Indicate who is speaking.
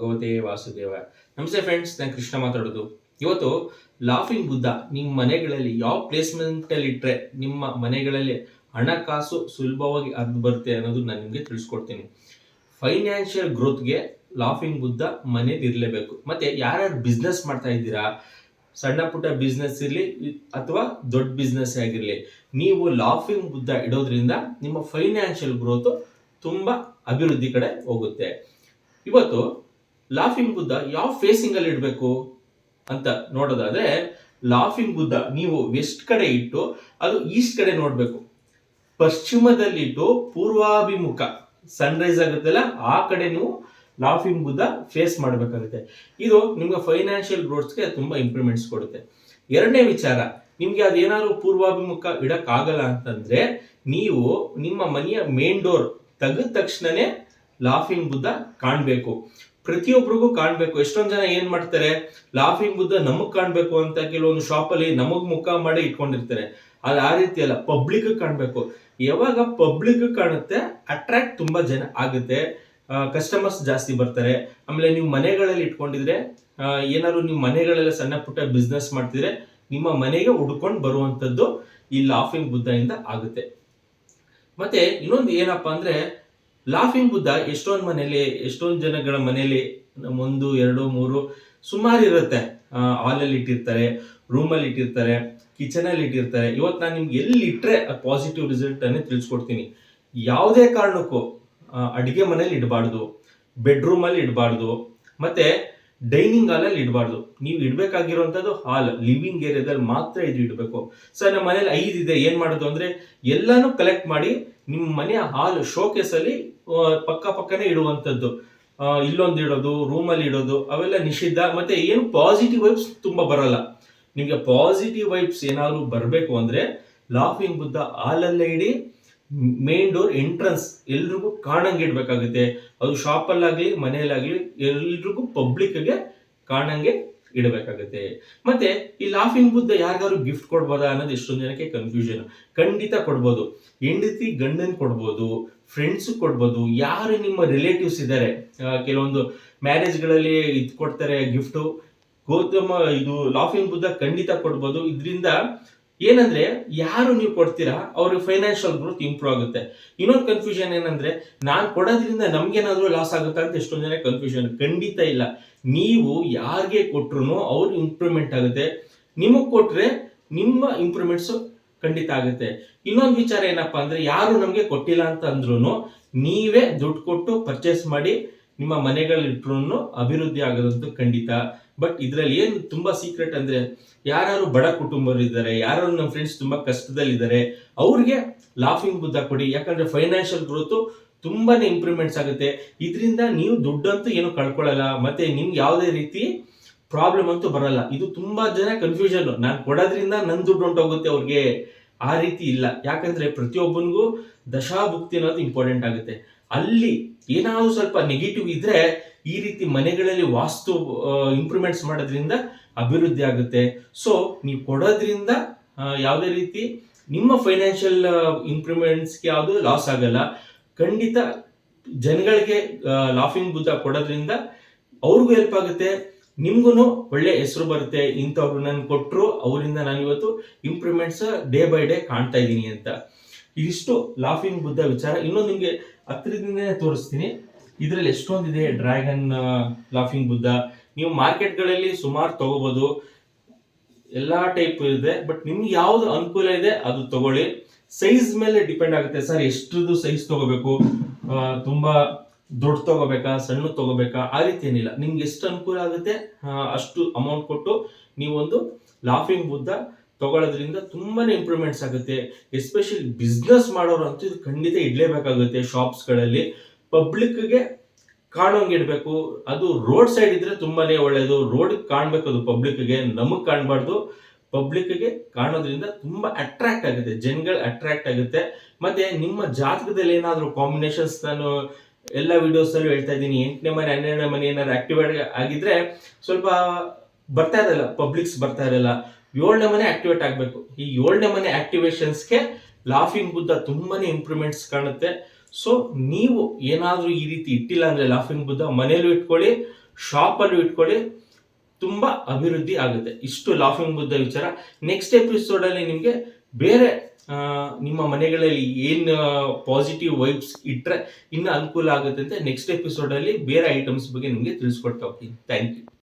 Speaker 1: ಭಗವತೆ ವಾಸುದೇವ. ನಮಸ್ತೆ ಫ್ರೆಂಡ್ಸ್ ನಾನು ಕೃಷ್ಣ ಮಾತಾಡೋದು. ಇವತ್ತು ಲಾಫಿಂಗ್ ಬುದ್ಧ ನಿಮ್ಮ ಮನೆಗಳಲ್ಲಿ ಯಾವ ಪ್ಲೇಸ್ಮೆಂಟ್ ಅಲ್ಲಿ ಇಟ್ರೆ ನಿಮ್ಮ ಮನೆಗಳಲ್ಲಿ ಹಣಕಾಸು ಸುಲಭವಾಗಿ ಹರಿದು ಬರುತ್ತೆ ಅನ್ನೋದು ನಾನು ನಿಮಗೆ ತಿಳಿಸ್ಕೊಡ್ತೀನಿ. ಫೈನಾನ್ಷಿಯಲ್ ಗ್ರೋತ್ಗೆ ಲಾಫಿಂಗ್ ಬುದ್ಧ ಮನೇಲಿ ಇರಲೇಬೇಕು. ಮತ್ತೆ ಯಾರ್ಯಾರು ಬಿಸ್ನೆಸ್ ಮಾಡ್ತಾ ಇದ್ದೀರಾ? ಸಣ್ಣ ಪುಟ್ಟ ಬಿಸ್ನೆಸ್ ಇರಲಿ ಅಥವಾ ದೊಡ್ಡ ಬಿಸ್ನೆಸ್ ಆಗಿರಲಿ, ನೀವು ಲಾಫಿಂಗ್ ಬುದ್ಧ ಇಡೋದ್ರಿಂದ ನಿಮ್ಮ ಫೈನಾನ್ಷಿಯಲ್ ಗ್ರೋತ್ ತುಂಬಾ ಅಭಿವೃದ್ಧಿ ಕಡೆ ಹೋಗುತ್ತೆ. ಇವತ್ತು ಲಾಫಿಂಗ್ ಬುದ್ಧ ಯಾವ ಫೇಸಿಂಗ್ ಅಲ್ಲಿ ಇಡಬೇಕು ಅಂತ ನೋಡೋದಾದ್ರೆ ಲಾಫಿಂಗ್ ಬುದ್ಧ ನೀವು ವೆಸ್ಟ್ ಕಡೆ ಇಟ್ಟು, ಅದು ಈಸ್ಟ್ ಕಡೆ ನೋಡಬೇಕು. ಪಶ್ಚಿಮದಲ್ಲಿಟ್ಟು ಪೂರ್ವಾಭಿಮುಖ ಸನ್ರೈಸ್ ಆಗುತ್ತಲ್ಲ, ಆ ಕಡೆ ನೀವು ಲಾಫಿಂಗ್ ಬುದ್ಧ ಫೇಸ್ ಮಾಡಬೇಕಾಗುತ್ತೆ. ಇದು ನಿಮ್ಗೆ ಫೈನಾನ್ಷಿಯಲ್ ಗ್ರೋತ್ಸ್ಗೆ ತುಂಬಾ ಇಂಪ್ರೂವ್ಮೆಂಟ್ಸ್ ಕೊಡುತ್ತೆ. ಎರಡನೇ ವಿಚಾರ, ನಿಮ್ಗೆ ಅದೇನಾದ್ರು ಪೂರ್ವಾಭಿಮುಖ ಇಡಕ್ ಆಗಲ್ಲ ಅಂತಂದ್ರೆ, ನೀವು ನಿಮ್ಮ ಮನೆಯ ಮೇನ್ ಡೋರ್ ತೆಗೆದ ತಕ್ಷಣನೇ ಲಾಫಿಂಗ್ ಬುದ್ಧ ಕಾಣ್ಬೇಕು. ಪ್ರತಿಯೊಬ್ಬರಿಗೂ ಕಾಣ್ಬೇಕು. ಎಷ್ಟೊಂದ್ ಜನ ಏನ್ ಮಾಡ್ತಾರೆ? ಲಾಫಿಂಗ್ ಬುದ್ಧ ನಮಗ್ ಕಾಣ್ಬೇಕು ಅಂತ ಕೆಲವೊಂದು ಶಾಪ್ ಅಲ್ಲಿ ನಮಗ್ ಮುಖ ಮಾಡಿ ಇಟ್ಕೊಂಡಿರ್ತಾರೆ. ಅದು ಆ ರೀತಿ ಅಲ್ಲ ಪಬ್ಲಿಕ್ ಕಾಣ್ಬೇಕು. ಯಾವಾಗ ಪಬ್ಲಿಕ್ ಕಾಣುತ್ತೆ ಅಟ್ರಾಕ್ಟ್ ತುಂಬಾ ಜನ ಆಗುತ್ತೆ. ಕಸ್ಟಮರ್ಸ್ ಜಾಸ್ತಿ ಬರ್ತಾರೆ. ಆಮೇಲೆ ನೀವು ಮನೆಗಳಲ್ಲಿ ಇಟ್ಕೊಂಡಿದ್ರೆ ಏನಾದ್ರು ನೀವು ಮನೆಗಳೆಲ್ಲ ಸಣ್ಣ ಪುಟ್ಟ ಬಿಸ್ನೆಸ್ ಮಾಡ್ತಿದ್ರೆ, ನಿಮ್ಮ ಮನೆಗೆ ಹುಡ್ಕೊಂಡು ಬರುವಂತದ್ದು ಈ ಲಾಫಿಂಗ್ ಬುದ್ಧ ಇಂದ ಆಗುತ್ತೆ. ಮತ್ತೆ ಇನ್ನೊಂದು ಏನಪ್ಪಾ ಅಂದ್ರೆ ಲಾಫಿಂಗ್ ಬುದ್ಧ ಎಷ್ಟೊಂದು ಮನೇಲಿ ಎಷ್ಟೊಂದು ಜನಗಳ ಮನೇಲಿ ಒಂದು, ಎರಡು, ಮೂರು ಸುಮಾರು ಇರುತ್ತೆ. ಹಾಲಲ್ಲಿ ಇಟ್ಟಿರ್ತಾರೆ ರೂಮಲ್ಲಿ ಇಟ್ಟಿರ್ತಾರೆ ಕಿಚನಲ್ಲಿ ಇಟ್ಟಿರ್ತಾರೆ. ಇವತ್ತು ನಾನು ನಿಮ್ಗೆ ಎಲ್ಲಿ ಇಟ್ಟರೆ ಪಾಸಿಟಿವ್ ರಿಸಲ್ಟ್ ಅನ್ನೇ ತಿಳಿಸ್ಕೊಡ್ತೀನಿ. ಯಾವುದೇ ಕಾರಣಕ್ಕೂ ಅಡುಗೆ ಮನೇಲಿ ಇಡಬಾರ್ದು ಬೆಡ್ರೂಮಲ್ಲಿ ಇಡಬಾರ್ದು, ಮತ್ತೆ ಡೈನಿಂಗ್ ಹಾಲಲ್ಲಿ ಇಡಬಾರ್ದು. ನೀವು ಇಡಬೇಕಾಗಿರುವಂಥದ್ದು ಹಾಲ್ ಲಿವಿಂಗ್ ಏರಿಯಾದಲ್ಲಿ ಮಾತ್ರ ಇದು ಇಡಬೇಕು. ಸರ್ ನಮ್ಮ ಮನೇಲಿ ಐದು ಇದೆ, ಏನು ಮಾಡೋದು ಅಂದರೆ ಎಲ್ಲಾನು ಕಲೆಕ್ಟ್ ಮಾಡಿ ನಿಮ್ಮ ಮನೆಯ ಹಾಲು ಶೋಕೇಸಲ್ಲಿ ಪಕ್ಕ ಪಕ್ಕನೇ ಇಡುವಂತದ್ದು ಆ, ಇಲ್ಲೊಂದು ಇಡೋದು ರೂಮಲ್ಲಿ ಇಡೋದು ಅವೆಲ್ಲ ನಿಷಿದ್ಧ. ಮತ್ತೆ ಏನು ಪಾಸಿಟಿವ್ ವೈಬ್ಸ್ ತುಂಬಾ ಬರಲ್ಲ. ನಿಮಗೆ ಪಾಸಿಟಿವ್ ವೈಬ್ಸ್ ಏನಾದರೂ ಬರಬೇಕು ಅಂದ್ರೆ ಲಾಫಿಂಗ್ ಬುದ್ಧ ಹಾಲಲ್ಲೇ ಇಡಿ ಮೇನ್ ಡೋರ್ ಎಂಟ್ರೆನ್ಸ್ ಎಲ್ರಿಗೂ ಕಾಣಂಗೆ ಇಡಬೇಕಾಗುತ್ತೆ. ಅದು ಶಾಪಲ್ಲಾಗಲಿ ಮನೆಯಲ್ಲಾಗಲಿ ಎಲ್ರಿಗೂ ಪಬ್ಲಿಕ್ಗೆ ಕಾಣಂಗೆ ಇಡಬೇಕಾಗುತ್ತೆ. ಮತ್ತೆ ಈ ಲಾಫಿಂಗ್ ಬುದ್ಧ ಯಾರಿಗಾದ್ರು ಗಿಫ್ಟ್ ಕೊಡ್ಬೋದಾ ಅನ್ನೋದು ಎಷ್ಟೊಂದು ಜನಕ್ಕೆ ಕನ್ಫ್ಯೂಷನ್ ಖಂಡಿತ ಕೊಡ್ಬೋದು. ಹೆಂಡತಿ ಗಂಡನ್ ಕೊಡ್ಬೋದು ಫ್ರೆಂಡ್ಸ್ ಕೊಡ್ಬೋದು, ಯಾರು ನಿಮ್ಮ ರಿಲೇಟಿವ್ಸ್ ಇದ್ದಾರೆ? ಕೆಲವೊಂದು ಮ್ಯಾರೇಜ್ಗಳಲ್ಲಿ ಇದು ಕೊಡ್ತಾರೆ ಗಿಫ್ಟು ಗೌತಮ, ಇದು ಲಾಫಿಂಗ್ ಬುದ್ಧ ಖಂಡಿತ ಕೊಡ್ಬೋದು. ಇದರಿಂದ ಏನಂದ್ರೆ ಯಾರು ನೀವು ಕೊಡ್ತೀರಾ, ಅವ್ರಿಗೆ ಫೈನಾನ್ಷಿಯಲ್ ಗ್ರೋತ್ ಇಂಪ್ರೂವ್ ಆಗುತ್ತೆ. ಇನ್ನೊಂದು ಕನ್ಫ್ಯೂಷನ್ ಏನಂದ್ರೆ, ನಾನು ಕೊಡೋದ್ರಿಂದ ನಮ್ಗೇನಾದ್ರೂ ಲಾಸ್ ಆಗುತ್ತಾ ಅಂತ ಎಷ್ಟೊಂದು ಜನ ಕನ್ಫ್ಯೂಷನ್ ಖಂಡಿತ ಇಲ್ಲ. ನೀವು ಯಾರಿಗೆ ಕೊಟ್ರು ಅವ್ರಿಗೆ ಇಂಪ್ರೂವ್ಮೆಂಟ್ ಆಗುತ್ತೆ. ನಿಮಗೆ ಕೊಟ್ರೆ ನಿಮ್ಮ ಇಂಪ್ರೂವ್ಮೆಂಟ್ಸ್ ಖಂಡಿತ ಆಗುತ್ತೆ. ಇನ್ನೊಂದು ವಿಚಾರ ಏನಪ್ಪಾ ಅಂದ್ರೆ, ಯಾರು ನಮಗೆ ಕೊಟ್ಟಿಲ್ಲ ಅಂತ ಅಂದ್ರೂ ನೀವೇ ದುಡ್ಡು ಕೊಟ್ಟು ಪರ್ಚೇಸ್ ಮಾಡಿ ನಿಮ್ಮ ಮನೆಗಳಿಟ್ರು ಅಭಿವೃದ್ಧಿ ಆಗೋದಂತೂ ಖಂಡಿತ. ಬಟ್ ಇದರಲ್ಲಿ ಏನು ತುಂಬಾ ಸೀಕ್ರೆಟ್ ಅಂದ್ರೆ ಯಾರು ಬಡ ಕುಟುಂಬರು ಇದ್ದಾರೆ ಯಾರು ನಮ್ಮ ಫ್ರೆಂಡ್ಸ್ ತುಂಬಾ ಕಷ್ಟದಲ್ಲಿದ್ದಾರೆ, ಅವ್ರಿಗೆ ಲಾಫಿಂಗ್ ಬುದ್ಧ ಕೊಡಿ. ಯಾಕಂದ್ರೆ ಫೈನಾನ್ಷಿಯಲ್ ಗ್ರೋತ್ ತುಂಬಾನೇ ಇಂಪ್ರೂವ್ಮೆಂಟ್ಸ್ ಆಗುತ್ತೆ. ಇದರಿಂದ ನೀವು ದುಡ್ಡಂತೂ ಏನು ಕಳ್ಕೊಳ್ಳಲ್ಲ, ಮತ್ತೆ ನಿಮ್ಗೆ ಯಾವುದೇ ರೀತಿ ಪ್ರಾಬ್ಲಮ್ ಅಂತೂ ಬರಲ್ಲ. ಇದು ತುಂಬಾ ಜನ ಕನ್ಫ್ಯೂಷನ್ ನಾನು ಕೊಡೋದ್ರಿಂದ ನನ್ನ ದುಡ್ಡು ಹೊಂಟೋಗುತ್ತೆ ಅವ್ರಿಗೆ. ಆ ರೀತಿ ಇಲ್ಲ. ಯಾಕಂದ್ರೆ ಪ್ರತಿಯೊಬ್ಬನಿಗೂ ದಶಾಭುಕ್ತಿ ಅನ್ನೋದು ಇಂಪಾರ್ಟೆಂಟ್ ಆಗುತ್ತೆ. ಅಲ್ಲಿ ಏನಾದರೂ ಸ್ವಲ್ಪ ನೆಗೆಟಿವ್ ಇದ್ರೆ ಈ ರೀತಿ ಮನೆಗಳಲ್ಲಿ ವಾಸ್ತು ಇಂಪ್ರೂವ್ಮೆಂಟ್ಸ್ ಮಾಡೋದ್ರಿಂದ ಅಭಿವೃದ್ಧಿ ಆಗುತ್ತೆ. ಸೊ ನೀವು ಕೊಡೋದ್ರಿಂದ ಯಾವುದೇ ರೀತಿ ನಿಮ್ಮ ಫೈನಾನ್ಷಿಯಲ್ ಇಂಪ್ರೂವ್ಮೆಂಟ್ಸ್ಗೆ ಯಾವುದು ಲಾಸ್ ಆಗಲ್ಲ. ಖಂಡಿತ ಜನಗಳಿಗೆ ಲಾಫಿಂಗ್ ಬುದ್ಧ ಕೊಡೋದ್ರಿಂದ ಅವ್ರಿಗೂ ಹೆಲ್ಪ್ ಆಗುತ್ತೆ. ನಿಮ್ಗೂ ಒಳ್ಳೆ ಹೆಸರು ಬರುತ್ತೆ. ಇಂಥವ್ರು ನನ್ಗೆ ಕೊಟ್ಟರು ಅವರಿಂದ ನಾನು ಇವತ್ತು ಇಂಪ್ರೂವ್ಮೆಂಟ್ಸ್ ಡೇ ಬೈ ಡೇ ಕಾಣ್ತಾ ಇದ್ದೀನಿ ಅಂತ. ಇದಿಷ್ಟು ಲಾಫಿಂಗ್ ಬುದ್ಧ ವಿಚಾರ. ಇನ್ನೊಂದು ನಿಮಗೆ ಹತ್ತಿರದಿಂದನೇ ತೋರಿಸ್ತೀನಿ. ಇದರಲ್ಲಿ ಎಷ್ಟೊಂದಿದೆ? Dragon laughing Buddha. ನೀವು ಮಾರ್ಕೆಟ್ಗಳಲ್ಲಿ ಸುಮಾರು ತಗೋಬಹುದು ಎಲ್ಲಾ ಟೈಪ್ ಇದೆ, ಬಟ್ ನಿಮ್ಗೆ ಯಾವ್ದು ಅನುಕೂಲ ಇದೆ, ಅದು ತಗೊಳ್ಳಿ. ಸೈಜ್ ಮೇಲೆ ಡಿಪೆಂಡ್ ಆಗುತ್ತೆ. ಸರ್, ಎಷ್ಟ್ರದ್ದು ಸೈಜ್ ತಗೋಬೇಕು? ತುಂಬಾ ದೊಡ್ಡ ತಗೋಬೇಕಾ ಸಣ್ಣ ತಗೋಬೇಕಾ? ಆ ರೀತಿ ಏನಿಲ್ಲ. ನಿಮ್ಗೆ ಎಷ್ಟು ಅನುಕೂಲ ಆಗುತ್ತೆ ಅಷ್ಟು ಅಮೌಂಟ್ ಕೊಟ್ಟು ನೀವೊಂದು ಲಾಫಿಂಗ್ ಬುದ್ಧ ತಗೊಳ್ಳೋದ್ರಿಂದ ತುಂಬಾ ಇಂಪ್ರೂವ್ಮೆಂಟ್ಸ್ ಆಗುತ್ತೆ. ಎಸ್ಪೆಷಲಿ ಬಿಸ್ನೆಸ್ ಮಾಡೋರು ಅಂತೂ ಇದು ಖಂಡಿತ ಇಡಲೇಬೇಕಾಗುತ್ತೆ ಶಾಪ್ಸ್ಗಳಲ್ಲಿ ಪಬ್ಲಿಕ್ಗೆ ಕಾಣೋಂಗೆ ಇಡಬೇಕು. ಅದು ರೋಡ್ ಸೈಡ್ ಇದ್ರೆ ತುಂಬಾನೇ ಒಳ್ಳೆಯದು ರೋಡ್ ಕಾಣಬೇಕು ಅದು ಪಬ್ಲಿಕ್ಗೆ ನಮಗೆ ಕಾಣಬಾರ್ದು. ಪಬ್ಲಿಕ್ಗೆ ಕಾಣೋದ್ರಿಂದ ತುಂಬ ಅಟ್ರಾಕ್ಟ್ ಆಗುತ್ತೆ. ಜನಗಳು ಅಟ್ರಾಕ್ಟ್ ಆಗುತ್ತೆ. ಮತ್ತೆ ನಿಮ್ಮ ಜಾತಕದಲ್ಲಿ ಏನಾದರೂ ಕಾಂಬಿನೇಷನ್ಸ್ ನಾನು ಎಲ್ಲ ವಿಡಿಯೋಸ್ ಅಲ್ಲೂ ಹೇಳ್ತಾ ಇದ್ದೀನಿ. ಎಂಟನೇ ಮನೆ, ಹನ್ನೆರಡನೇ ಮನೆ ಏನಾದ್ರು ಆಕ್ಟಿವೇಟ್ ಆಗಿದ್ರೆ ಸ್ವಲ್ಪ ಬರ್ತಾ ಇರಲ್ಲ. ಪಬ್ಲಿಕ್ಸ್ ಬರ್ತಾ ಇರಲ್ಲ. ಏಳನೇ ಮನೆ ಆಕ್ಟಿವೇಟ್ ಆಗಬೇಕು. ಈ ಏಳನೇ ಮನೆ ಆಕ್ಟಿವೇಶನ್ಸ್ಗೆ ಲಾಫಿಂಗ್ ಬುದ್ಧ ತುಂಬಾನೇ ಇಂಪ್ರೂವ್ಮೆಂಟ್ಸ್ ಕಾಣುತ್ತೆ. ಸೊ ನೀವು ಏನಾದರೂ ಈ ರೀತಿ ಇಟ್ಟಿಲ್ಲ ಅಂದರೆ ಲಾಫಿಂಗ್ ಬುದ್ಧ ಮನೆಯಲ್ಲೂ ಇಟ್ಕೊಳ್ಳಿ ಶಾಪಲ್ಲೂ ಇಟ್ಕೊಳ್ಳಿ, ತುಂಬ ಅಭಿವೃದ್ಧಿ ಆಗುತ್ತೆ. ಇಷ್ಟು ಲಾಫಿಂಗ್ ಬುದ್ಧ ವಿಚಾರ. ನೆಕ್ಸ್ಟ್ ಎಪಿಸೋಡಲ್ಲಿ ನಿಮಗೆ ಬೇರೆ ನಿಮ್ಮ ಮನೆಗಳಲ್ಲಿ ಏನು ಪಾಸಿಟಿವ್ ವೈಬ್ಸ್ ಇಟ್ಟರೆ ಇನ್ನೂ ಅನುಕೂಲ ಆಗುತ್ತೆ ಅಂತ ನೆಕ್ಸ್ಟ್ ಎಪಿಸೋಡಲ್ಲಿ ಬೇರೆ ಐಟಮ್ಸ್ ಬಗ್ಗೆ ನಿಮಗೆ ತಿಳಿಸ್ಕೊಡ್ತಾ ಹೋಗ್ತೀನಿ. Thank you